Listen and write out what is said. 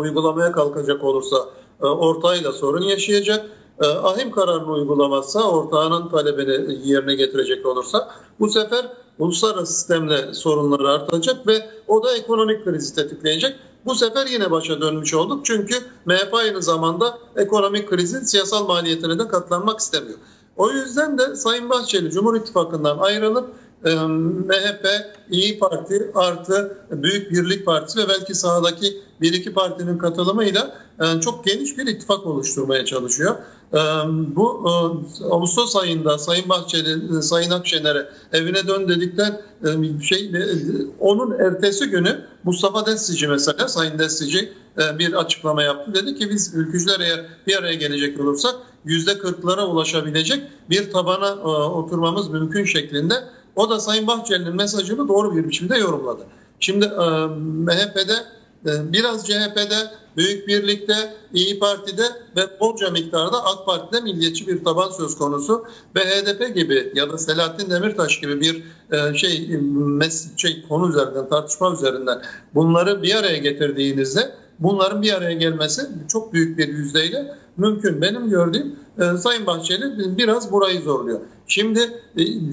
uygulamaya kalkacak olursa e, ortağıyla sorun yaşayacak. E, ahim kararını uygulamazsa, ortağının talebini yerine getirecek olursa bu sefer uluslararası sistemle sorunları artacak ve o da ekonomik krizi tetikleyecek. Bu sefer yine başa dönmüş olduk çünkü MHP aynı zamanda ekonomik krizin siyasal maliyetine de katlanmak istemiyor. O yüzden de Sayın Bahçeli Cumhur İttifakı'ndan ayrılıp MHP, İyi Parti artı Büyük Birlik Partisi ve belki sahadaki bir iki partinin katılımıyla e, çok geniş bir ittifak oluşturmaya çalışıyor. E, bu e, Ağustos ayında Sayın Bahçeli, e, Sayın Akşener'e evine dön dedikten şey onun ertesi günü Mustafa Destici mesela Sayın Destici bir açıklama yaptı. Dedi ki biz ülkücüler eğer bir araya gelecek olursak yüzde kırklara ulaşabilecek bir tabana oturmamız mümkün şeklinde. O da Sayın Bahçeli'nin mesajını doğru bir biçimde yorumladı. Şimdi e, MHP'de e, biraz CHP'de, Büyük Birlik'te, İyi Parti'de ve bolca miktarda AK Parti'de milliyetçi bir taban söz konusu ve HDP gibi ya da Selahattin Demirtaş gibi bir e, şey mes şey konu üzerinden tartışma üzerinden bunları bir araya getirdiğinizde bunların bir araya gelmesi çok büyük bir yüzdeyle mümkün. Benim gördüğüm e, Sayın Bahçeli biraz burayı zorluyor. Şimdi e,